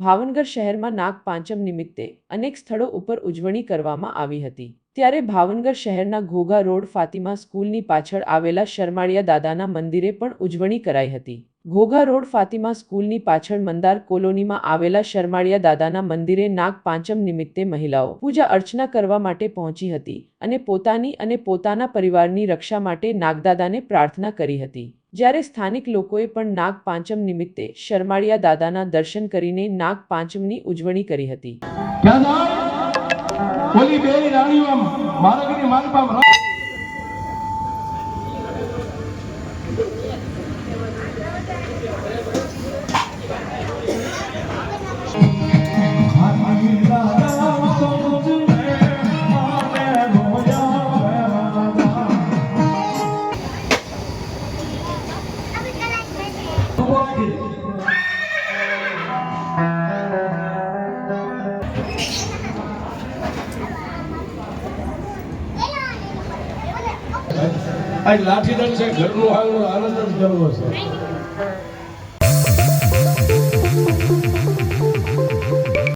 ભાવનગર શહેરમાં નાગ પાંચમ નિમિત્તે અનેક સ્થળો ઉપર ઉજવણી કરવામાં આવી હતી. ત્યારે ભાવનગર શહેરના ઘોઘા રોડ ફાતિમા સ્કૂલની પાછળ આવેલા શરમાળિયા દાદાના મંદિરે પણ ઉજવણી કરાઈ હતી. ઘોઘા રોડ ફાતિમા સ્કૂલની પાછળ મંદાર કોલોનીમાં આવેલા શરમાળિયા દાદાના મંદિરે નાગ પાંચમ નિમિત્તે મહિલાઓ પૂજા અર્ચના કરવા માટે પહોંચી હતી અને પોતાની અને પોતાના પરિવારની રક્ષા માટે નાગદાદાને પ્રાર્થના કરી હતી. જ્યારે સ્થાનિક લોકોએ પણ નાગ પાંચમ નિમિત્તે શરમાળિયા દાદાના દર્શન કરીને નાગ પાંચમની ઉજવણી કરી હતી. આજ લાઠીદંડ છે ઘરનું હાલનો આનંદ જ કરવો છે.